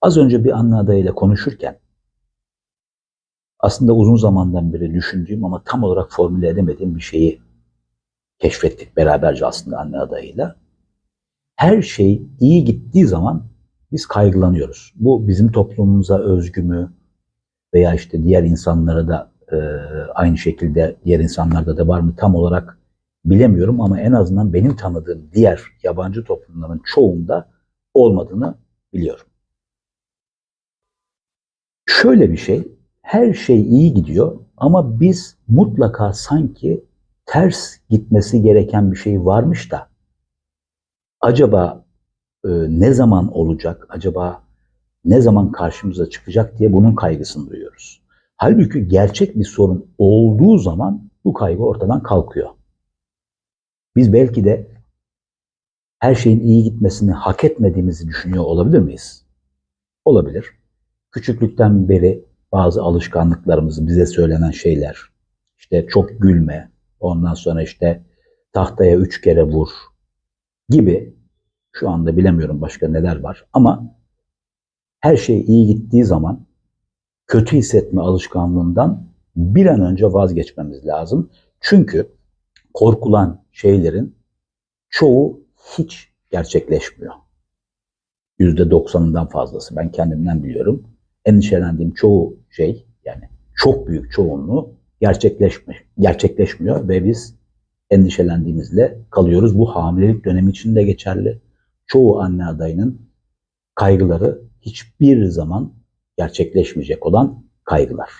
Az önce bir anne adayıyla konuşurken aslında uzun zamandan beri düşündüğüm ama tam olarak formüle edemediğim bir şeyi keşfettik beraberce aslında anne adayıyla. Her şey iyi gittiği zaman biz kaygılanıyoruz. Bu bizim toplumumuza özgü mü veya işte diğer insanlara da e, aynı şekilde diğer insanlarda da var mı tam olarak bilemiyorum ama en azından benim tanıdığım diğer yabancı toplumların çoğunda olmadığını biliyorum. Şöyle bir şey, her şey iyi gidiyor ama biz mutlaka sanki ters gitmesi gereken bir şey varmış da acaba e, ne zaman olacak, acaba ne zaman karşımıza çıkacak diye bunun kaygısını duyuyoruz. Halbuki gerçek bir sorun olduğu zaman bu kaygı ortadan kalkıyor. Biz belki de her şeyin iyi gitmesini hak etmediğimizi düşünüyor olabilir miyiz? Olabilir. Küçüklükten beri bazı alışkanlıklarımızı bize söylenen şeyler, işte çok gülme, ondan sonra işte tahtaya üç kere vur gibi şu anda bilemiyorum başka neler var ama her şey iyi gittiği zaman kötü hissetme alışkanlığından bir an önce vazgeçmemiz lazım. Çünkü korkulan şeylerin çoğu hiç gerçekleşmiyor. Yüzde doksanından fazlası ben kendimden biliyorum. Endişelendiğim çoğu şey yani çok büyük çoğunluğu gerçekleşme, gerçekleşmiyor ve biz endişelendiğimizle kalıyoruz. Bu hamilelik dönemi için de geçerli. Çoğu anne adayının kaygıları hiçbir zaman gerçekleşmeyecek olan kaygılar.